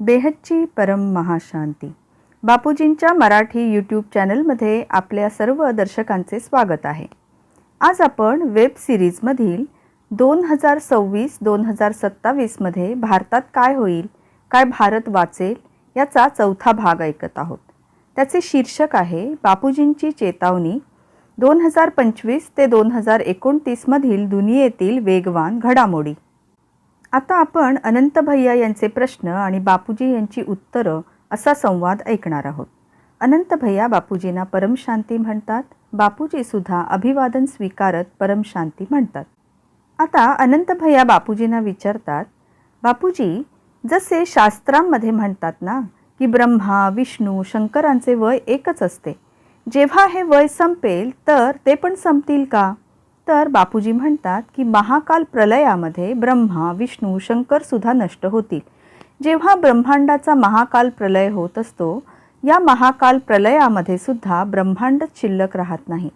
बेहच्ची परम महाशांती. बापूजींच्या मराठी यूट्यूब चॅनलमध्ये आपल्या सर्व दर्शकांचे स्वागत आहे. आज आपण वेब सिरीजमधील दोन हजार सव्वीस दोन हजार सत्तावीसमध्ये भारतात काय होईल काय भारत वाचेल याचा चौथा भाग ऐकत आहोत. त्याचे शीर्षक आहे बापूजींची चेतावणी. दोन हजार पंचवीस ते दोन हजार एकोणतीसमधील दुनियेतील वेगवान घडामोडी. आता आपण अनंत भैया यांचे प्रश्न आणि बापूजी यांची उत्तरं असा संवाद ऐकणार आहोत. अनंत भैया बापूजींना परमशांती म्हणतात बापूजीसुद्धा अभिवादन स्वीकारत परमशांती म्हणतात. आता अनंत भैया बापूजींना विचारतात बापूजी जसे शास्त्रांमध्ये म्हणतात ना की ब्रह्मा विष्णू शंकरांचे वय एकच असते. जेव्हा हे वय संपेल तर ते पण संपतील का? तर बापूजी म्हणतात की महाकाल प्रलयामध्ये ब्रह्मा विष्णू शंकर सुद्धा नष्ट होतील. जेव्हा ब्रह्मांडाचा महाकाल प्रलय होत असतो या महाकाल प्रलयामध्ये सुद्धा ब्रह्मांडच शिल्लक राहत नाही.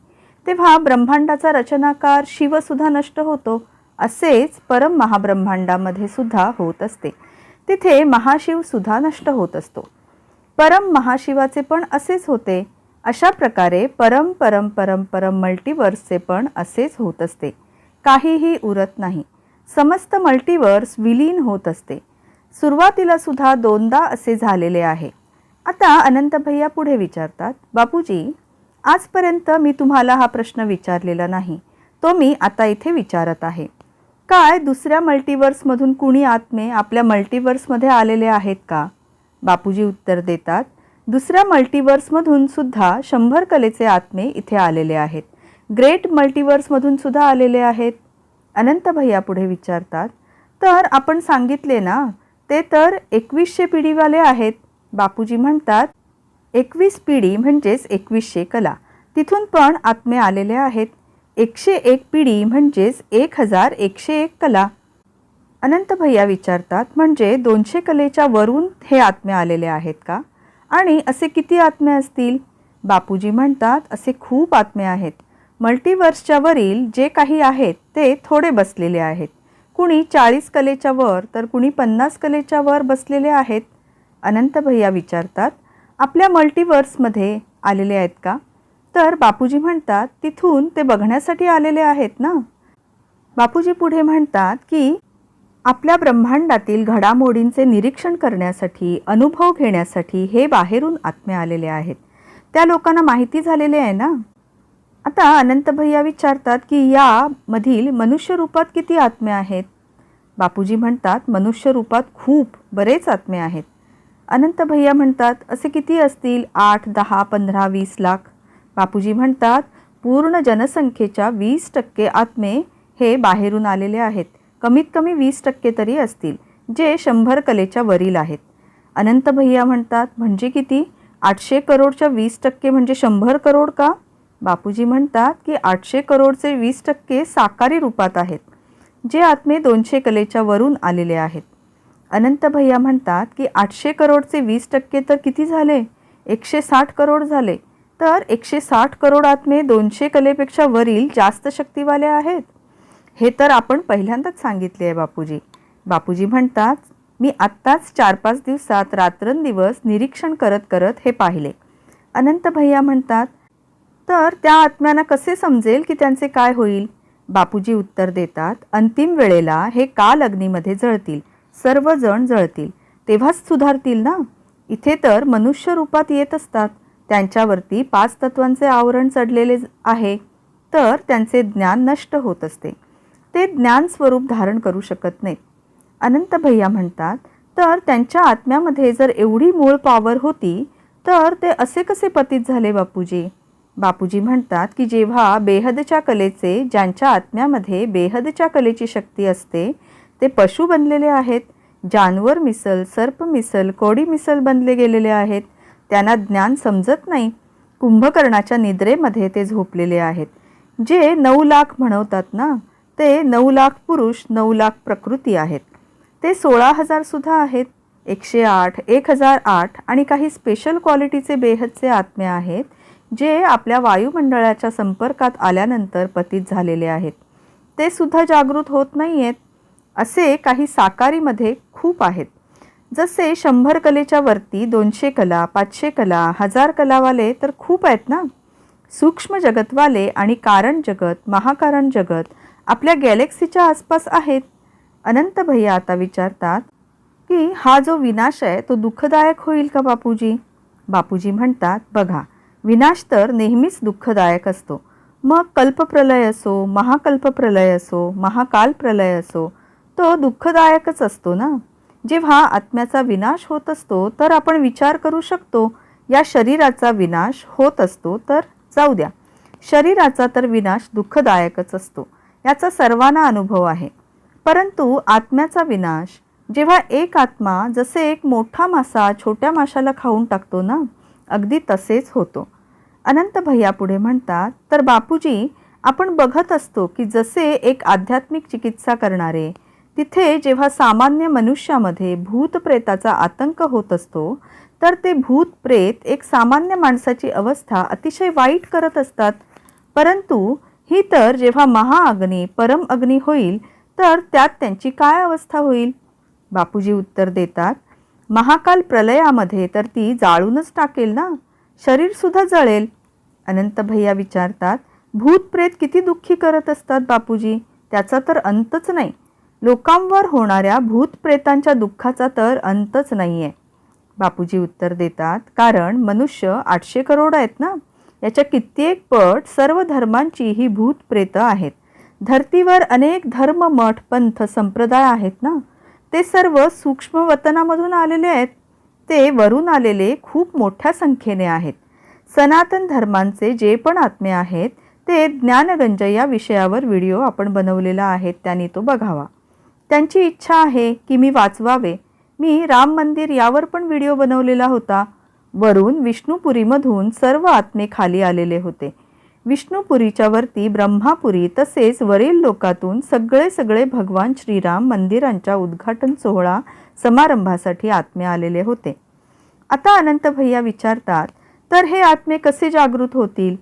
तेव्हा ब्रह्मांडाचा रचनाकार शिवसुद्धा नष्ट होतो असेच परम महाब्रह्मांडामध्ये सुद्धा होत असते. तिथे महाशिवसुद्धा नष्ट होत असतो. परम महाशिवाचे पण असेच होते. अशा प्रकारे परम परम परम परम मल्टिवर्सचे पण असेच होत असते. काहीही उरत नाही. समस्त मल्टिवर्स विलीन होत असते. सुरुवातीला सुद्धा दोनदा असे झालेले आहे. आता अनंत भैया पुढे विचारतात बापूजी आजपर्यंत मी तुम्हाला हा प्रश्न विचारलेला नाही. तो मी आता इथे विचारत आहे. काय दुसऱ्या मल्टिवर्समधून कुणी आत्मे आपल्या मल्टिवर्समध्ये आलेले आहेत का? बापूजी उत्तर देतात दुसऱ्या मल्टिवर्समधून सुद्धा शंभर कलेचे आत्मे इथे आलेले आहेत. ग्रेट मल्टिवर्समधून सुद्धा आलेले आहेत. अनंत भैया पुढे विचारतात तर आपण सांगितले ना ते तर एकवीसशे पिढीवाले आहेत. बापूजी म्हणतात एकवीस पिढी म्हणजेच एकवीसशे कला. तिथून पण आत्मे आलेले आहेत. एकशे एक पिढी म्हणजेच एक हजार एकशे एक कला. अनंत भैया विचारतात म्हणजे दोनशे कलेच्या वरून हे आत्मे आलेले आहेत का? आणि असे किती आत्मे असतील? बापूजी म्हणतात असे खूप आत्मे आहेत. मल्टिवर्सच्या वरील जे काही आहेत ते थोडे बसलेले आहेत. कुणी चाळीस कलेच्या वर तर कुणी पन्नास कलेच्या वर बसलेले आहेत? अनंत भैया विचारतात आपल्या मल्टिवर्समध्ये आलेले आहेत का? तर बापूजी म्हणतात तिथून ते बघण्यासाठी आलेले आहेत ना? बापूजी पुढे म्हणतात की आपल्या ब्रह्मांडातील घडामोडींचे निरीक्षण करण्यासाठी अनुभव घेण्यासाठी हे बाहेरून आत्मे आलेले आहेत. त्या लोकांना माहिती झालेले आहे ना? आता अनंत भैया विचारतात की यामधील मनुष्य रूपात किती आत्मे आहेत? बापूजी म्हणतात मनुष्य रूपात खूप बरेच आत्मे आहेत. अनंत भैया म्हणतात असे किती असतील? आठ दहा पंधरा वीस लाख. बापूजी म्हणतात पूर्ण जनसंख्येच्या वीस टक्के आत्मे हे बाहेरून आलेले आहेत. कमीत कमी वीस टक्के तरी असतील जे शंभर कलेच्या वरील आहेत. अनंत भैया म्हणतात म्हणजे किती? आठशे करोडच्या वीस टक्के म्हणजे शंभर करोड का? बापूजी म्हणतात की आठशे करोडचे वीस टक्के साकारी रूपात आहेत जे आत्मे दोनशे कलेच्या वरून आलेले आहेत. अनंत भैया म्हणतात की आठशे करोडचे वीस टक्के तर किती झाले? एकशे साठ करोड झाले. तर एकशे साठ करोड आत्मे दोनशे कलेपेक्षा वरील जास्त शक्तीवाले आहेत. हे तर आपण पहिल्यांदाच सांगितले आहे बापूजी. बापूजी म्हणतात मी आत्ताच चार पाच दिवसात रात्रंदिवस निरीक्षण करत करत हे पाहिले. अनंत भैया म्हणतात तर त्या आत्म्यांना कसे समजेल की त्यांचे काय होईल? बापूजी उत्तर देतात अंतिम वेळेला हे काल अग्नीमध्ये जळतील सर्वजण जळतील. तेव्हाच सुधारतील ना? इथे तर मनुष्य रूपात येत असतात. त्यांच्यावरती पाच तत्वांचे आवरण चढलेले आहे. तर त्यांचे ज्ञान नष्ट होत असते. ते ज्ञान स्वरूप धारण करू शकत नाहीत. अनंत भैया म्हणतात तर त्यांच्या आत्म्यामध्ये जर एवढी मूळ पावर होती तर ते असे कसे पतित झाले बापूजी? बापूजी म्हणतात की जेव्हा बेहदच्या कलेचे ज्यांच्या आत्म्यामध्ये बेहदच्या कलेची शक्ती असते ते पशु बनलेले आहेत जानवर मिसल सर्प मिसल कोडी मिसल बनले गेलेले आहेत त्यांना ज्ञान समजत नाही. कुंभकर्णाच्या निद्रेमध्ये ते झोपलेले आहेत. जे नऊ लाख म्हणवतात ना ते नऊ लाख पुरुष नऊ लाख प्रकृती आहेत. ते सोळा हजारसुद्धा आहेत. एकशे आठ एक हजार आठ आणि काही स्पेशल क्वालिटीचे बेहदचे आत्मे आहेत जे आपल्या वायुमंडळाच्या संपर्कात आल्यानंतर पतित झालेले आहेत. ते सुद्धा जागृत होत नाही आहेत असे काही साकारीमध्ये खूप आहेत. जसे शंभर कलेच्या वरती दोनशे कला पाचशे कला हजार कलावाले तर खूप आहेत ना? सूक्ष्म जगतवाले आणि कारण जगत महाकारण जगत आपल्या गॅलेक्सीच्या आसपास आहेत. अनंत भैया आता विचारतात की हा जो विनाश आहे तो दुःखदायक होईल का बापूजी? बापूजी म्हणतात बघा विनाश तर नेहमीच दुःखदायक असतो. मग कल्पप्रलय असो महाकल्पप्रलय असो महाकाल प्रलय असो तो दुःखदायकच असतो ना? जेव्हा आत्म्याचा विनाश होत असतो तर आपण विचार करू शकतो या शरीराचा विनाश होत असतो तर जाऊ द्या. शरीराचा तर विनाश दुःखदायकच असतो. याचा सर्वांना अनुभव आहे. परंतु आत्म्याचा विनाश जेव्हा एक आत्मा जसे एक मोठा मासा छोट्या माशाला खाऊन टाकतो ना अगदी तसेच होतो. अनंत भैया पुढे म्हणतात तर बापूजी आपण बघत असतो की जसे एक आध्यात्मिक चिकित्सा करणारे तिथे जेव्हा सामान्य मनुष्यामध्ये भूतप्रेताचा आतंक होत असतो तर ते भूत प्रेत एक सामान्य माणसाची अवस्था अतिशय वाईट करत असतात. परंतु ही तर जेव्हा महाअग्नी परम अग्नी होईल तर त्यात त्यांची काय अवस्था होईल? बापूजी उत्तर देतात महाकाल प्रलयामध्ये तर ती जाळूनच टाकेल ना? शरीरसुद्धा जळेल. अनंत भैया विचारतात भूत प्रेत किती दुःखी करत असतात बापूजी? त्याचा तर अंतच नाही. लोकांवर होणाऱ्या भूत प्रेतांच्या दुःखाचा तर अंतच नाही आहे बापूजी उत्तर देतात कारण मनुष्य आठशे करोड आहेत ना? याच्या कित्येक पट सर्व धर्मांची ही भूतप्रेतं आहेत. धर्तीवर अनेक धर्म मठ पंथ संप्रदाय आहेत ना? ते सर्व सूक्ष्म वतनामधून आलेले आहेत. ते वरून आलेले खूप मोठ्या संख्येने आहेत. सनातन धर्मांचे जे पण आत्मे आहेत ते ज्ञानगंज या विषयावर व्हिडिओ आपण बनवलेला आहे त्यांनी तो बघावा. त्यांची इच्छा आहे की मी वाचवावे. मी राम मंदिर यावर पण व्हिडिओ बनवलेला होता. वरून विष्णुपुरीमधून सर्व आत्मे खाली आलेले होते. विष्णुपुरीच्या वरती ब्रह्मापुरी तसेच वरील लोकातून सगळे सगळे भगवान श्रीराम मंदिरांच्या उद्घाटन सोहळा समारंभासाठी आत्मे आलेले होते. आता अनंत भैया विचारतात तर हे आत्मे कसे जागृत होतील?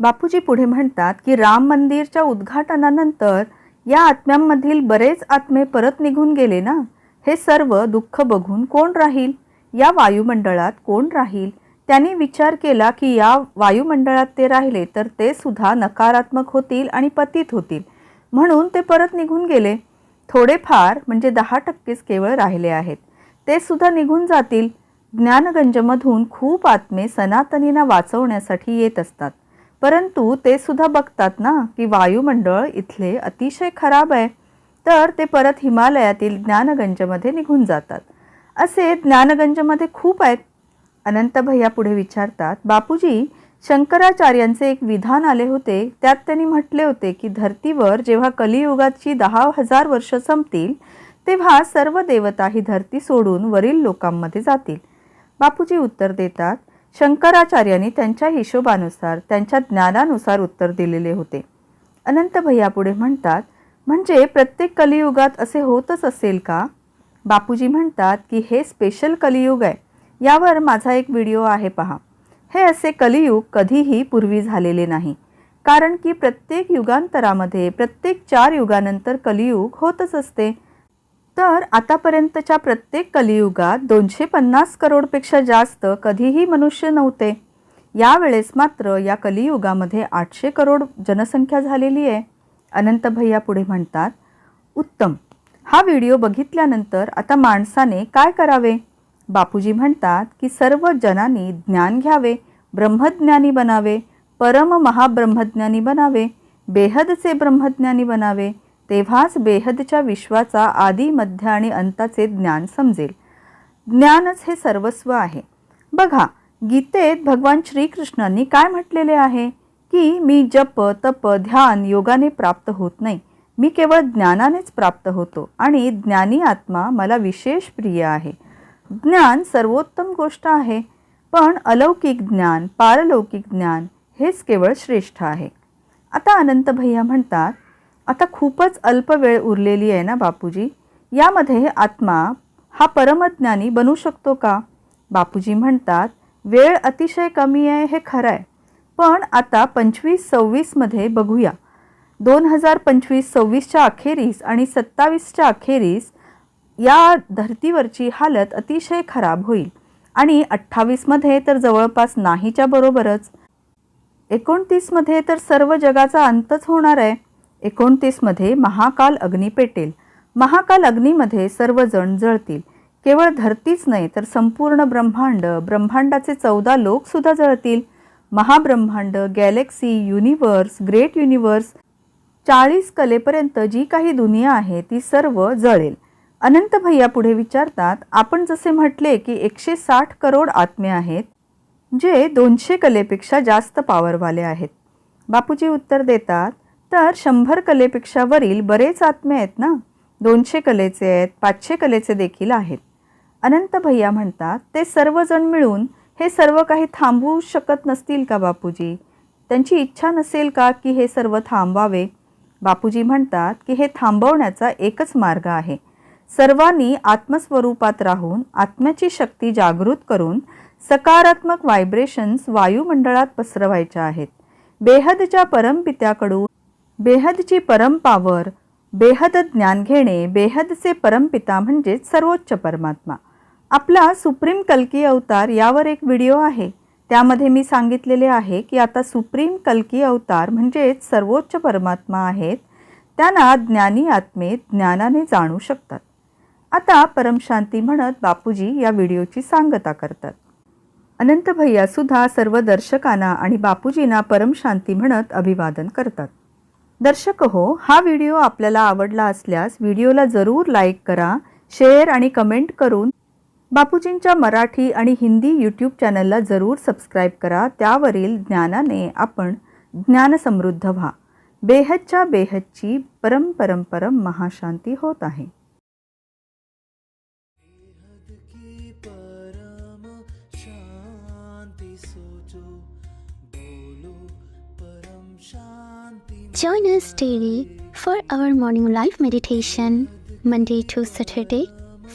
बापूजी पुढे म्हणतात की राम मंदिरच्या उद्घाटनानंतर या आत्म्यांमधील बरेच आत्मे परत निघून गेले ना? हे सर्व दुःख बघून कोण राहील? या वायुमंडळात कोण राहील? त्यांनी विचार केला की या वायुमंडळात ते राहिले तर ते सुद्धा नकारात्मक होतील आणि पतित होतील. म्हणून ते परत निघून गेले. थोडेफार म्हणजे दहा टक्केच केवळ राहिले आहेत. ते सुद्धा निघून जातील. ज्ञानगंजमधून खूप आत्मे सनातनींना वाचवण्यासाठी येत असतात. परंतु ते सुद्धा बघतात ना की वायुमंडळ इथले अतिशय खराब आहे. तर ते परत हिमालयातील ज्ञानगंजमध्ये निघून जातात. असे ज्ञानगंजमध्ये खूप आहेत. अनंत भैया पुढे विचारतात बापूजी शंकराचार्यांचे एक विधान आले होते. त्यात त्यांनी म्हटले होते की धर्तीवर जेव्हा कलियुगाची दहा हजार वर्ष संपतील तेव्हा सर्व देवता ही धरती सोडून वरील लोकांमध्ये जातील. बापूजी उत्तर देतात शंकराचार्यांनी त्यांच्या हिशोबानुसार त्यांच्या ज्ञानानुसार उत्तर दिलेले होते. अनंत भैया पुढे म्हणतात म्हणजे प्रत्येक कलियुगात असे होतच असेल का? बापूजी म्हणतात की हे स्पेशल कलियुग आहे. यावर माझा एक व्हिडिओ आहे पहा. हे असे कलियुग कधीही पूर्वी झालेले नाही. कारण की प्रत्येक युगांतरामध्ये प्रत्येक चार युगानंतर कलियुग होतच असते. तर आतापर्यंतच्या प्रत्येक कलियुगात दोनशे पन्नास करोडपेक्षा जास्त कधीही मनुष्य नव्हते. यावेळेस मात्र या कलियुगामध्ये आठशे करोड जनसंख्या झालेली आहे. अनंत भैया पुढे म्हणतात उत्तम हा व्हिडिओ बघितल्यानंतर आता माणसाने काय करावे? बापूजी म्हणतात की सर्व जनांनी ज्ञान घ्यावे ब्रह्मज्ञानी बनावे परम महाब्रह्मज्ञानी बनावे बेहदचे ब्रह्मज्ञानी बनावे तेव्हाच बेहदच्या विश्वाचा आदी मध्य आणि अंताचे ज्ञान समजेल. ज्ञानच हे सर्वस्व आहे. बघा गीतेत भगवान श्रीकृष्णांनी काय म्हटलेले आहे? की मी जप तप ध्यान योगाने प्राप्त होत नाही. मी केवळ ज्ञानानेच प्राप्त होतो आणि ज्ञानी आत्मा मला विशेष प्रिय आहे. ज्ञान सर्वोत्तम गोष्ट आहे पण अलौकिक ज्ञान पारलौकिक ज्ञान हेच केवळ श्रेष्ठ आहे. आता अनंत भैया म्हणतात आता खूपच अल्प वेळ उरलेली आहे ना बापूजी? यामध्ये आत्मा हा परमज्ञानी बनू शकतो का? बापूजी म्हणतात वेळ अतिशय कमी आहे हे खरं आहे पण आता पंचवीस सव्वीसमध्ये बघूया. दोन हजार पंचवीस सव्वीसच्या अखेरीस आणि सत्तावीसच्या अखेरीस या धर्तीवरची हालत अतिशय खराब होईल. आणि अठ्ठावीसमध्ये तर जवळपास नाहीच्या बरोबरच. एकोणतीसमध्ये तर सर्व जगाचा अंतच होणार आहे. एकोणतीसमध्ये महाकाल अग्नी पेटेल. महाकाल अग्नीमध्ये सर्वजण जळतील. केवळ धरतीच नाही तर संपूर्ण ब्रह्मांड ब्रह्मांडाचे चौदा लोकसुद्धा जळतील. महाब्रह्मांड गॅलेक्सी युनिवर्स ग्रेट युनिवर्स चाळीस कलेपर्यंत जी काही दुनिया आहे ती सर्व जळेल. अनंत भैया पुढे विचारतात आपण जसे म्हटले की एकशे साठ करोड आत्मे आहेत जे दोनशे कलेपेक्षा जास्त पॉवरवाले आहेत. बापूजी उत्तर देतात तर शंभर कलेपेक्षा वरील बरेच आत्मे आहेत ना? दोनशे कलेचे आहेत पाचशे कलेचे देखील आहेत. अनंत भैया म्हणतात ते सर्वजण मिळून हे सर्व काही थांबवू शकत नसतील का बापूजी? त्यांची इच्छा नसेल का की हे सर्व थांबवावे बापूजी म्हणतात की हे थांबवण्याचा एकच मार्ग आहे. सर्वांनी आत्मस्वरूपात राहून आत्म्याची शक्ती जागृत करून सकारात्मक व्हायब्रेशन्स वायुमंडळात पसरवायच्या आहेत. बेहदच्या परमपित्याकडून बेहदची परमपावर बेहद ज्ञान घेणे बेहदचे परमपिता म्हणजेच सर्वोच्च परमात्मा. आपला सुप्रीम कल्की अवतार यावर एक व्हिडिओ आहे. त्यामध्ये मी सांगितलेले आहे की आता सुप्रीम कल्की अवतार म्हणजेच सर्वोच्च परमात्मा आहेत त्यांना ज्ञानी आत्मे ज्ञानाने जाणू शकतात. आता परमशांती म्हणत बापूजी या व्हिडिओची सांगता करतात. अनंत भैयासुद्धा सर्व दर्शकांना आणि बापूजींना परमशांती म्हणत अभिवादन करतात. दर्शक हो हा व्हिडिओ आपल्याला आवडला असल्यास व्हिडिओला जरूर लाईक करा शेअर आणि कमेंट करून बापूजींच्या मराठी आणि हिंदी यूट्यूब चॅनलला जरूर सबस्क्राईब करा. त्यावरील ज्ञानाने आपण ज्ञानसमृद्ध व्हा. बेहदच्या बेहदची परम परम परम महाशांती होत आहे Join us daily for our morning live meditation, Monday to Saturday,